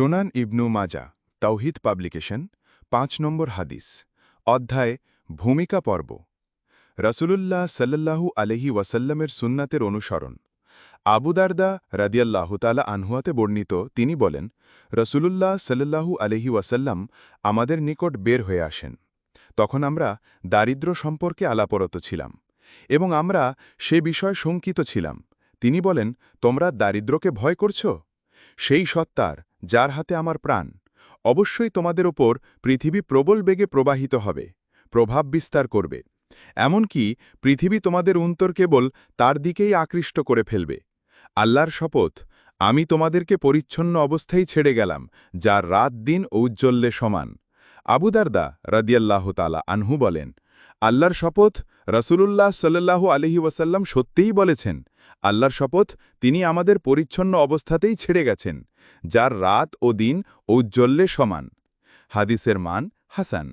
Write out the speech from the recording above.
সোনান ইবনু মাজা, তাওহিদ পাবলিকেশন, পাঁচ নম্বর হাদিস, অধ্যায়, ভূমিকা পর্ব। রসুলুল্লাহ সাল্লাল্লাহু আলহি ওয়াসাল্লামের সুন্নাতের অনুসরণ। আবুদারদা রাদিয়াল্লাহু তালা আনহুয়াতে বর্ণিত, তিনি বলেন, রসুলুল্লাহ সাল্লাল্লাহু আলহি ওয়াসাল্লাম আমাদের নিকট বের হয়ে আসেন। তখন আমরা দারিদ্র সম্পর্কে আলাপরত ছিলাম এবং আমরা সে বিষয়ে শঙ্কিত ছিলাম। তিনি বলেন, তোমরা দারিদ্রকে ভয় করছ? সেই সত্তার যার হাতে আমার প্রাণ, অবশ্যই তোমাদের ওপর পৃথিবী প্রবল বেগে প্রবাহিত হবে, প্রভাব বিস্তার করবে। এমনকি পৃথিবী তোমাদের উন্তর কেবল তার দিকেই আকৃষ্ট করে ফেলবে। আল্লাহর শপথ, আমি তোমাদেরকে পরিচ্ছন্ন অবস্থায় ছেড়ে গেলাম, যার রাত দিন ঔজ্জ্বল্যে সমান। আবুদারদা রাদিয়াল্লাহ তালা আনহু বলেন, আল্লাহর শপথ রসুলুল্লাহ সাল্লাল্লাহু আলহি ওয়াসাল্লাম সত্যিই বলেছেন আল্লাহর শপথ, তিনি আমাদের পরিচ্ছন্ন অবস্থাতেই ছেড়ে গেছেন, যার রাত ও দিন ঔজ্জ্বল্যে সমান। হাদিসের মান হাসান।